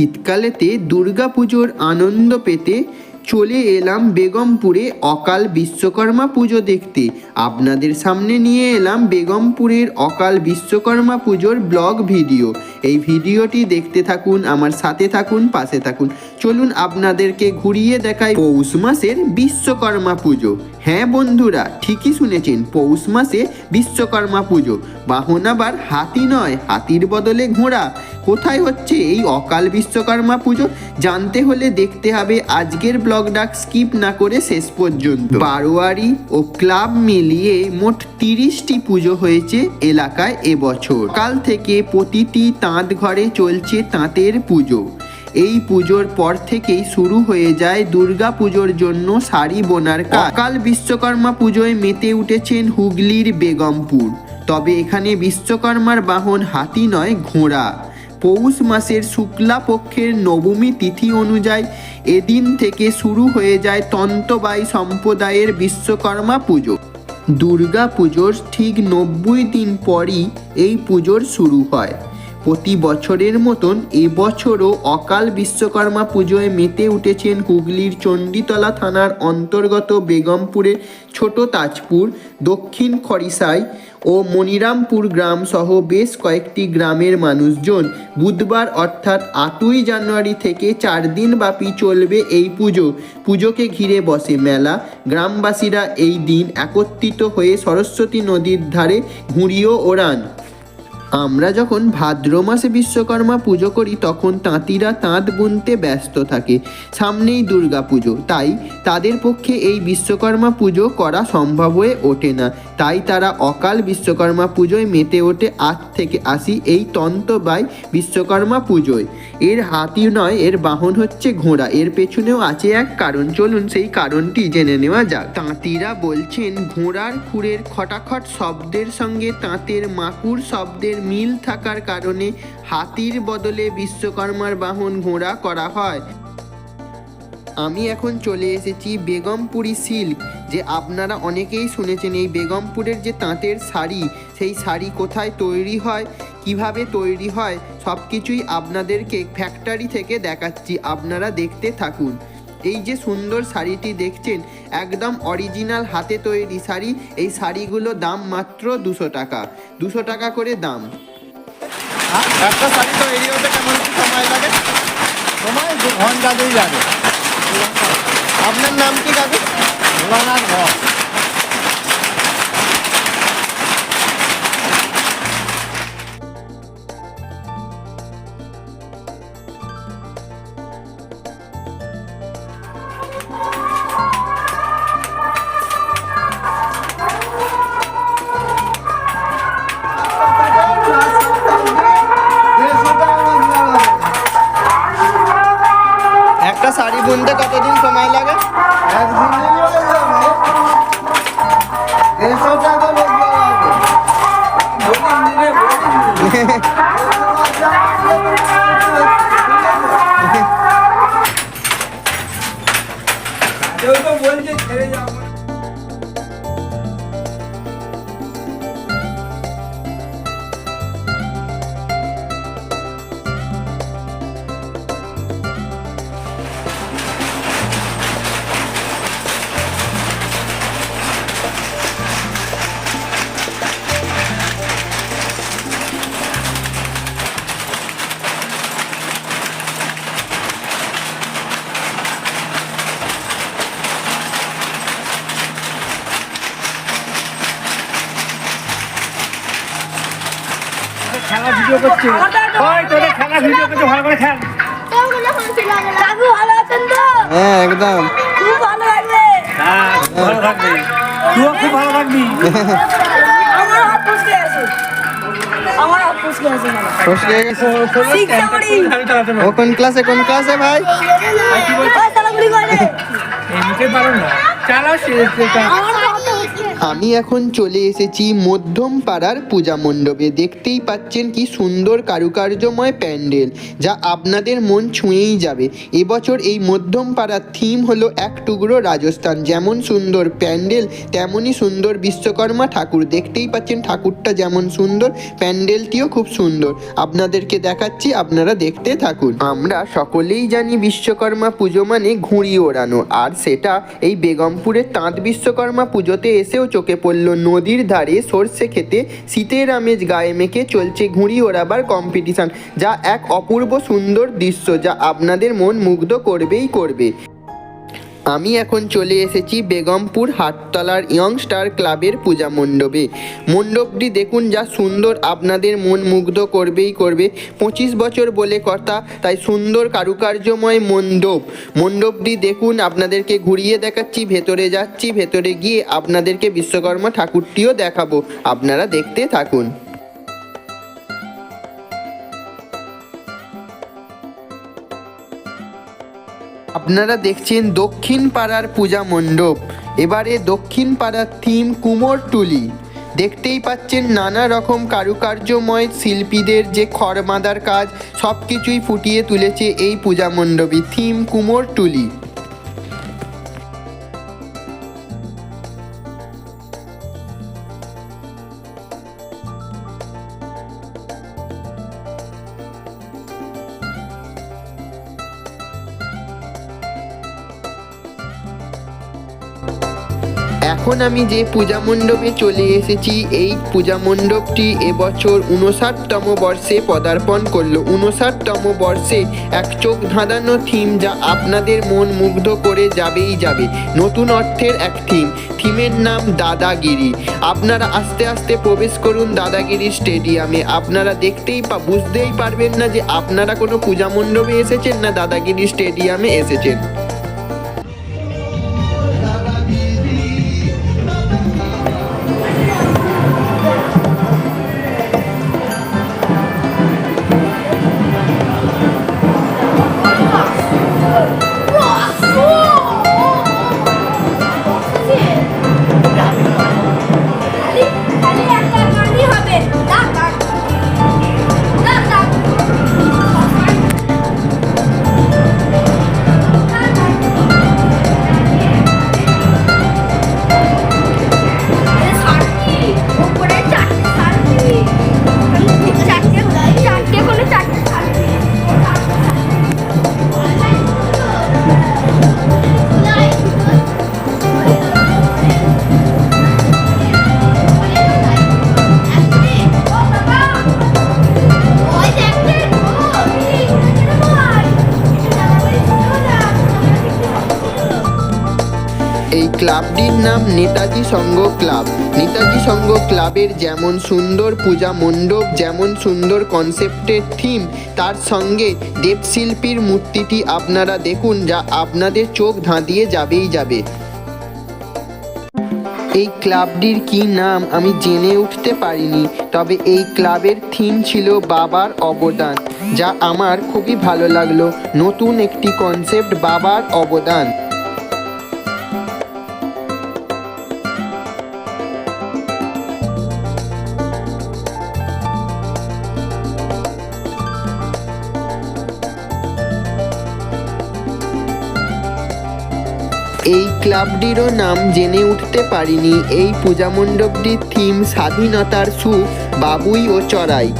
শীতকালেতে দুর্গাপুজোর আনন্দ পেতে চলে এলাম বেগমপুরে অকাল বিশ্বকর্মা পুজো দেখতে। আপনাদের সামনে নিয়ে এলাম বেগমপুরের অকাল বিশ্বকর্মা পুজোর ব্লগ ভিডিও। এই ভিডিওটি দেখতে থাকুন, আমার সাথে থাকুন, পাশে থাকুন। চলুন আপনাদেরকে ঘুরিয়ে দেখাই পৌষ মাসের বিশ্বকর্মা পুজো। হ্যাঁ বন্ধুরা, ঠিকই শুনেছেন, পৌষ মাসে বিশ্বকর্মা পুজো। বাহন আবার হাতি নয়, হাতির বদলে ঘোড়া। কোথায় হচ্ছে এই অকাল বিশ্বকর্মা পুজো? জানতে হলে দেখতে হবে আজকের ব্লগটা স্কিপ না করে শেষ পর্যন্ত। বারোয়ারি ও ক্লাব মিলিয়ে মোট তিরিশটি পুজো হয়েছে এলাকায় এবছর। কাল থেকে প্রতিটি তাঁত ঘরে চলছে তাঁতের পুজো। এই পুজোর পর থেকেই শুরু হয়ে যায় দুর্গা পুজোর জন্য শাড়ি বোনার কাজ। কাল বিশ্বকর্মা পুজোয় মেতে উঠেছেন হুগলির বেগমপুর। তবে এখানে বিশ্বকর্মার বাহন হাতি নয়, ঘোড়া। পৌষ মাসের শুক্লা পক্ষের নবমী তিথি অনুযায়ী এদিন থেকে শুরু হয়ে যায় তন্তবাই সম্প্রদায়ের বিশ্বকর্মা পুজো। দুর্গা পুজোর ঠিক নব্বই দিন পরই এই পুজোর শুরু হয়। প্রতি বছরের মতন এবছরও অকাল বিশ্বকর্মা পুজোয় মেতে উঠেছেন হুগলির চণ্ডীতলা থানার অন্তর্গত বেগমপুরের ছোট তাজপুর, দক্ষিণ খরিসাই ও মনিরামপুর গ্রাম সহ বেশ কয়েকটি গ্রামের মানুষজন বুধবার অর্থাৎ আটই জানুয়ারি থেকে চার দিন ব্যাপী চলবে এই পুজো। পুজোকে ঘিরে বসে মেলা। গ্রামবাসীরা এই দিন একত্রিত হয়ে সরস্বতী নদীর ধারে ঘুড়িও ওড়ান। আমরা যখন ভাদ্র মাসে বিশ্বকর্মা পুজো করি, তখন তাঁতিরা তাঁত বুনতে ব্যস্ত থাকে। সামনেই দুর্গা পুজো তাই তাদের পক্ষে এই বিশ্বকর্মা পুজো করা সম্ভব হয়ে ওঠে না। তাই তারা অকাল বিশ্বকর্মা পুজোয় মেতে ওঠে আজ থেকে আসি এই তন্তবাই বিশ্বকর্মা পুজোয়। এর হাতি নয়, এর বাহন হচ্ছে ঘোড়া। এর পেছনেও আছে এক কারণ। চলুন সেই কারণটি জেনে নেওয়া যাক। তাঁতিরা বলছেন, ঘোড়ার খুরের খটাখট শব্দের সঙ্গে তাঁতের মাকুর শব্দের মিল থাকার কারণে হাতির বদলে বিশ্বকর্মার বাহন ঘোড়া করা হয়। আমি এখন চলে এসেছি বেগমপুরি সিল্ক যে আপনারা অনেকেই শুনেছেন এই বেগমপুরের যে তাঁতের শাড়ি সেই শাড়ি কোথায় তৈরি হয় কীভাবে তৈরি হয় সব কিছুই আপনাদেরকে ফ্যাক্টরি থেকে দেখাচ্ছি আপনারা দেখতে থাকুন। এই যে সুন্দর শাড়িটি দেখছেন একদম অরিজিনাল হাতে তৈরি শাড়ি এই শাড়িগুলো দাম মাত্র দুশো টাকা দুশো টাকা করে দাম। একটা শাড়ি তৈরি হতে কেমন সময় লাগে? সময় দু ঘণ্টা দিয়ে যাবে। আপনার নাম কি কাকু ভোলানাথ ঘর বুনতে কতদিন সময় লাগে? খেলা ভিডিও করছি। ওই তোদের খেলা ভিডিও করছে ভালো করে খেল। কাকু ভালো আছেন তো? হ্যাঁ একদম। খুব ভালো লাগবে। হ্যাঁ ভালো থাকবি তুইও খুব ভালো থাকবি আমার হাত পুষকে আছে আমার হাত পুষকে আছে গেছে ও কোন ক্লাসে কোন ক্লাসে ভাই? এমনিতে পারো না। আমি এখন চলে এসেছি মধ্যম পাড়ার পূজা মণ্ডপে। দেখতেই পাচ্ছেন কি সুন্দর কারুকার্যময় প্যান্ডেল, যা আপনাদের মন ছুঁয়েই যাবে। এবছর এই মধ্যম পাড়ার থিম হলো এক টুকরো রাজস্থান। যেমন সুন্দর প্যান্ডেল, তেমনই সুন্দর বিশ্বকর্মা ঠাকুর। দেখতেই পাচ্ছেন ঠাকুরটা যেমন সুন্দর, প্যান্ডেলটিও খুব সুন্দর। আপনাদেরকে দেখাচ্ছি, আপনারা দেখতে থাকুন। আমরা সকলেই জানি বিশ্বকর্মা পুজো মানে ঘুড়ি ওড়ানো। আর সেটা এই বেগমপুরের তাঁত বিশ্বকর্মা পুজোতে এসেও চোখে পড়ল। নদীর ধারে সর্ষে খেতে শীতের আমেজ গায়ে মেখে চলছে ঘুড়ি ওড়াবার কম্পিটিশন যা এক অপূর্ব সুন্দর দৃশ্য, যা আপনাদের মন মুগ্ধ করবেই করবে। আমি এখন চলে এসেছি বেগমপুর হাটতলার ইয়ংস্টার ক্লাবের পূজা মণ্ডপে। মণ্ডপটি দেখুন যা সুন্দর আপনাদের মন মুগ্ধ করবেই করবে। পঁচিশ বছর বলে কথা, তাই সুন্দর কারুকার্যময় মণ্ডপ। মণ্ডপটি দেখুন, আপনাদেরকে ঘুরিয়ে দেখাচ্ছি, ভেতরে যাচ্ছি, ভেতরে গিয়ে আপনাদেরকে বিশ্বকর্মা ঠাকুরটিও দেখাবো। আপনারা দেখতে থাকুন। আপনারা দেখছেন দক্ষিণ পাড়ার পূজা মণ্ডপ। এবারে দক্ষিণ পাড়ার থিম কুমোরটুলি দেখতেই পাচ্ছেন নানা রকম কারুকার্যময় শিল্পীদের যে খড় খড়মাদার কাজ সব কিছুই ফুটিয়ে তুলেছে এই পূজা মণ্ডপে থিম কুমোরটুলি এখন আমি যে পূজা মণ্ডপে চলে এসেছি, এই পূজা মণ্ডপটি এবছর উনষাটতম বর্ষে পদার্পণ করল। উনষাটতম বর্ষে এক চোখ ধাঁধানো থিম যা আপনাদের মন মুগ্ধ করে যাবেই যাবে। নতুন অর্থের এক থিম থিমের নাম দাদাগিরি। আপনারা আস্তে আস্তে প্রবেশ করুন দাদাগিরি স্টেডিয়ামে। আপনারা দেখতেই পা বুঝতেই পারবেন না যে আপনারা কোনো পূজা মণ্ডপে এসেছেন না দাদাগিরি স্টেডিয়ামে এসেছেন। ক্লাবটির নাম নেতাজি সংঘ ক্লাব। নেতাজি সংঘ ক্লাবের যেমন সুন্দর পূজা মণ্ডপ, যেমন সুন্দর কনসেপ্টের থিম তার সঙ্গে দেবশিল্পীর মূর্তিটি আপনারা দেখুন যা আপনাদের চোখ ধাঁধিয়ে যাবেই যাবে। এই ক্লাবটির কি নাম আমি জেনে উঠতে পারিনি, তবে এই ক্লাবের থিম ছিল বাবার অবদান, যা আমার খুবই ভালো লাগল। নতুন একটি কনসেপ্ট বাবার অবদান। এই ক্লাবটিরও নাম জেনে উঠতে পারিনি। এই পূজা মণ্ডপটির থিম স্বাধীনতার সুখ, বাবুই ও চড়াই।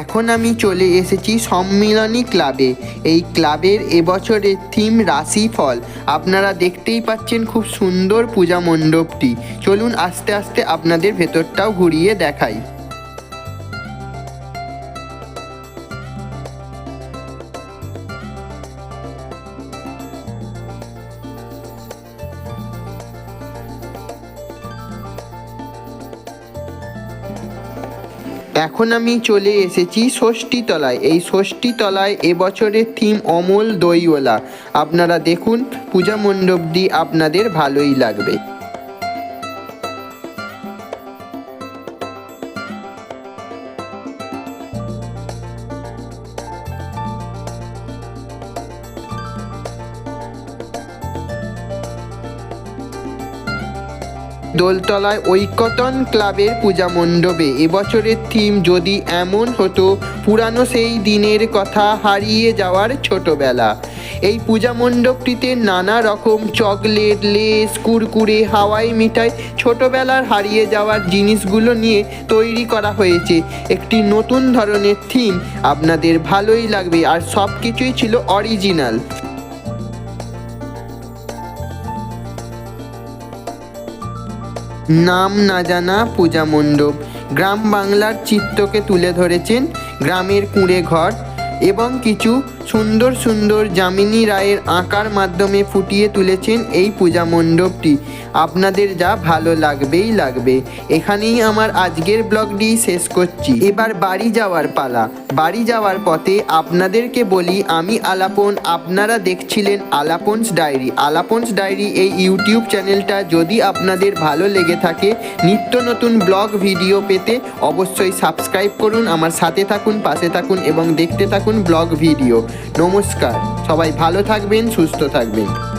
এখন আমি চলে এসেছি সম্মিলনী ক্লাবে। এই ক্লাবের এবছরের থিম রাশিফল। আপনারা দেখতেই পাচ্ছেন খুব সুন্দর পূজা মণ্ডপটি। চলুন আস্তে আস্তে আপনাদের ভেতরটাও ঘুরিয়ে দেখাই। এখন আমি চলে এসেছি ষষ্ঠী তলায় এই ষষ্ঠী তলায় এবছরের থিম অমল দইওয়ালা। আপনারা দেখুন, পূজা মণ্ডপটি আপনাদের ভালোই লাগবে। দোলতলায় ঐকতন ক্লাবের পূজা মণ্ডপে এবছরের থিম যদি এমন হতো, পুরানো সেই দিনের কথা হারিয়ে যাওয়ার ছোটবেলা। এই পূজা মণ্ডপটিতে নানা রকম চকলেট, লেস, কুরকুরে, হাওয়াই মিঠাই ছোটবেলার হারিয়ে যাওয়ার জিনিসগুলো নিয়ে তৈরি করা হয়েছে। একটি নতুন ধরনের থিম। আপনাদের ভালোই লাগবে। আর সব কিছুই ছিল অরিজিনাল। নাম না জানা পূজা মণ্ডপ। গ্রাম বাংলার চিত্রকে তুলে ধরেছেন গ্রামের কুঁড়ে ঘর এবং কিছু সুন্দর সুন্দর যামিনী রায়ের আঁকার মাধ্যমে ফুটিয়ে তুলেছেন এই পূজা মণ্ডপটি। আপনাদের যা ভালো লাগবেই লাগবে। এখানেই আমার আজকের ব্লগটি শেষ করছি। এবার বাড়ি যাওয়ার পালা। বাড়ি যাওয়ার পথে আপনাদেরকে বলি, আমি আলাপন, আপনারা দেখছিলেন আলাপনস ডায়েরি। আলাপনস ডায়েরি এই ইউটিউব চ্যানেলটা যদি আপনাদের ভালো লেগে থাকে, নিত্য নতুন ব্লগ ভিডিও পেতে অবশ্যই সাবস্ক্রাইব করুন, আমার সাথে থাকুন, পাশে থাকুন এবং দেখতে থাকুন ব্লগ ভিডিও। নমস্কার। সবাই ভালো থাকবেন সুস্থ থাকবেন।